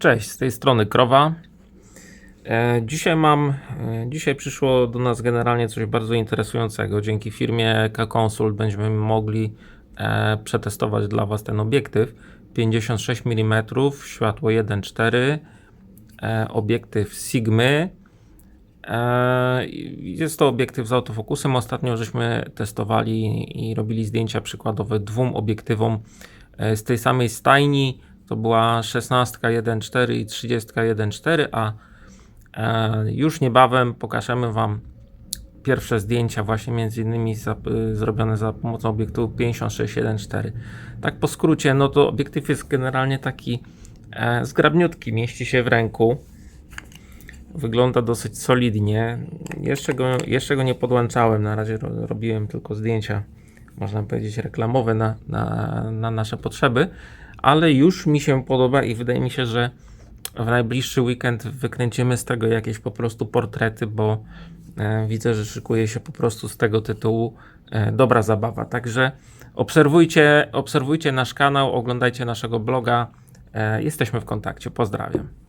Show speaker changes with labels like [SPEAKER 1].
[SPEAKER 1] Cześć, z tej strony Krowa. E, Dzisiaj mam, e, dzisiaj przyszło do nas generalnie coś bardzo interesującego. Dzięki firmie K-Consult będziemy mogli e, przetestować dla Was ten obiektyw. 56 mm, światło 1.4, e, obiektyw Sigmy. Jest to obiektyw z autofokusem. Ostatnio żeśmy testowali i robili zdjęcia przykładowe dwóm obiektywom z tej samej stajni. To była 16 1.4 i 30 1.4, a e, już niebawem pokażemy Wam pierwsze zdjęcia właśnie między innymi za, y, zrobione za pomocą obiektywu 56 1.4. Tak po skrócie, no to obiektyw jest generalnie taki e, zgrabniutki, mieści się w ręku. Wygląda dosyć solidnie. Jeszcze go, jeszcze go nie podłączałem, na razie ro, robiłem tylko zdjęcia, można powiedzieć, reklamowe na, na, na nasze potrzeby, ale już mi się podoba i wydaje mi się, że w najbliższy weekend wykręcimy z tego jakieś po prostu portrety, bo e, widzę, że szykuje się po prostu z tego tytułu e, dobra zabawa. Także obserwujcie, obserwujcie nasz kanał, oglądajcie naszego bloga. E, jesteśmy w kontakcie. Pozdrawiam.